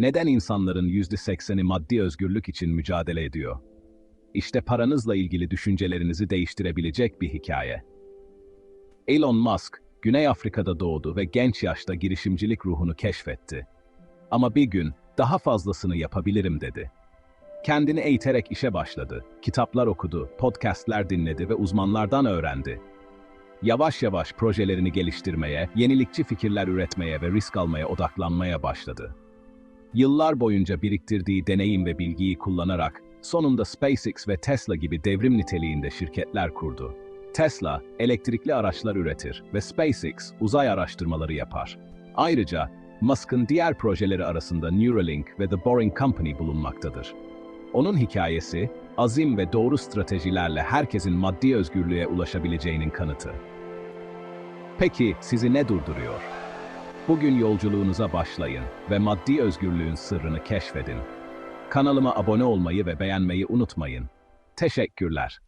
Neden insanların %80'i maddi özgürlük için mücadele ediyor? İşte paranızla ilgili düşüncelerinizi değiştirebilecek bir hikaye. Elon Musk, Güney Afrika'da doğdu ve genç yaşta girişimcilik ruhunu keşfetti. Ama bir gün daha fazlasını yapabilirim dedi. Kendini eğiterek işe başladı. Kitaplar okudu, podcastler dinledi ve uzmanlardan öğrendi. Yavaş yavaş projelerini geliştirmeye, yenilikçi fikirler üretmeye ve risk almaya odaklanmaya başladı. Yıllar boyunca biriktirdiği deneyim ve bilgiyi kullanarak sonunda SpaceX ve Tesla gibi devrim niteliğinde şirketler kurdu. Tesla, elektrikli araçlar üretir ve SpaceX uzay araştırmaları yapar. Ayrıca, Musk'ın diğer projeleri arasında Neuralink ve The Boring Company bulunmaktadır. Onun hikayesi, azim ve doğru stratejilerle herkesin maddi özgürlüğe ulaşabileceğinin kanıtı. Peki sizi ne durduruyor? Bugün yolculuğunuza başlayın ve maddi özgürlüğün sırrını keşfedin. Kanalıma abone olmayı ve beğenmeyi unutmayın. Teşekkürler.